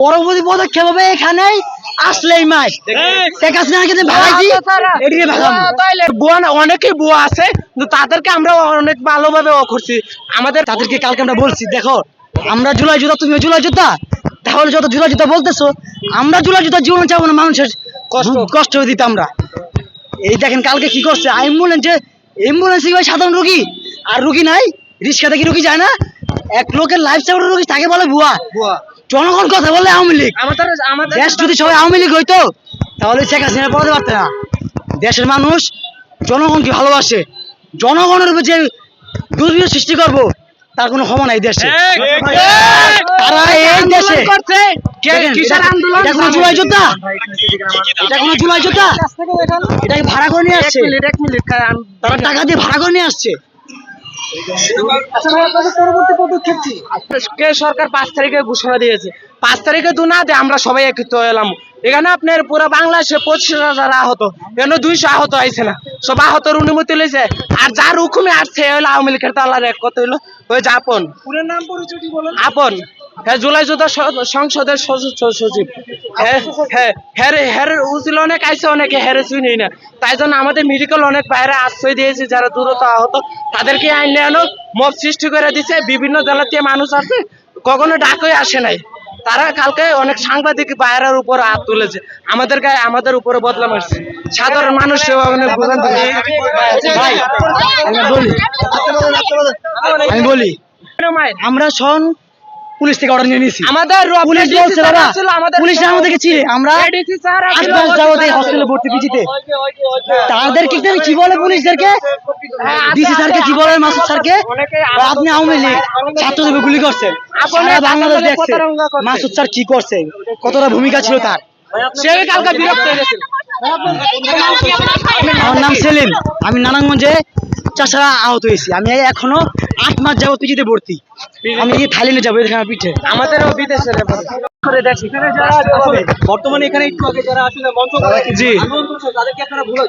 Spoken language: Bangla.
পরবর্তী পদক্ষেপ হবে এখানেই আসলেই মাছ। শেখ হাসিনাকে যে ভাগাইছি। এটিকে ভাগাম বুয়া না অনেকেই বুয়া আছে কিন্তু তাদেরকে আমরা অনেক ভালোভাবে ও করছি। আমাদের তাদেরকে কালকে আমরা বলছি দেখো আমরা জুলাই জুতা তুমি জুলাই জুতা? তাহলে যত জুলাই জুতা বলতেছো আমরা জুলাই জুতা জীবন চাবো না মানুষের কষ্ট। কষ্ট দিতে আমরা। এই দেখেন কালকে কি করছে? অ্যাম্বুলেন্সে অ্যাম্বুলেন্সে ভাই সাধারণ রুগী? আর রুগী নাই? রিক্সা থেকে রুগী যায় না? এক লোকের লাইফ সাপোর্টের রুগী তাকে বলে ভুয়া জনগণ কথা বলে আওয়ামী লীগ। আমাদের দেশ যদি সবাই আওয়ামী লীগ হইতো তাহলে শেখ হাসিনা পড়াতে পারত না। দেশের মানুষ জনগণকে ভালোবাসে। জনগণের উপর যে দুর্নীতি সৃষ্টি করব তার কোনো ক্ষমা নাই দেশে। তারা এই দেশে এটা- কোনো জুলাই যোদ্ধা? এটা কোনো জুলাই যোদ্ধা? এটাকে ভাড়া করে নিয়ে আসছে। মিনিট এক মিনিট খান। তারা টাকা দিয়ে ভাড়া করে নিয়ে আসছে। সরকার পাঁচ তারিখে ঘোষণা দিয়েছে? পাঁচ তারিখে দু না দিয়ে আমরা সবাই একত্রিত এলাম এখানে আপনার পুরো বাংলাদেশে পঁচিশ হাজার আহত এখানে দুইশো আহত হয়েছে না। সব আহতর অনুমতি লইছে। আর যার হুকুমে আসছে আওয়ামী লীগের তালার এক কথা হইল ওই যে আপন নাম পরিচয় আপন। হ্যাঁ জুলাই যোদ্ধা সংসদের সচিব হ্যাঁ হ্যাঁ হ্যাঁ উচিল অনেক আইসে অনেকে শুনি না। তাই জন্য আমাদের মেডিকেল অনেক বাইরে আশ্রয় দিয়েছে যারা দূরত আহত। তাদেরকে আইন আনো মব সৃষ্টি করে দিছে বিভিন্ন জেলা থেকে মানুষ আছে কখনো ডাকই আসে নাই। তারা কালকে অনেক সাংবাদিক বাইরের উপর হাত তুলেছে আমাদের গায়ে আমাদের উপরে বদলাম আসছে। সাধারণ মানুষ অনেক বলি আমি বলি। আমরা সন পুলিশ থেকে অর্ডার নিয়ে নিয়েছি। আমাদের পুলিশ বলছে আমাদের পুলিশ আমাদেরকে চিনে। আমরা ADC স্যার আট মাস যাবত এই হসপিটালে ভর্তি পিছিতে তাদেরকে কি- কি বলে পুলিশ দেরকে ডিসি স্যারকে কি বলে মাসুদ স্যারকে? আপনি আওয়ামী লীগ ছাত্রদের গুলি করছেন সারা বাংলাদেশ দেখছে মাসুদ স্যার কি করছে কতটা ভূমিকা ছিল তার। সে কালকে বিরক্ত হয়ে গেছিল। আমার নাম সেলিম। আমি নারায়ণগঞ্জে চাষারা আহত হয়েছি। আমি এখনও আট মাস যাব পিছিতে ভর্তি। আমি এই থাইল্যান্ডে যাব এখানে পিঠে। আমাদেরও বিদেশে বর্তমানে এখানে একটু আগে যারা আসলে মঞ্চ জি। তাদেরকে আপনারা ভুলে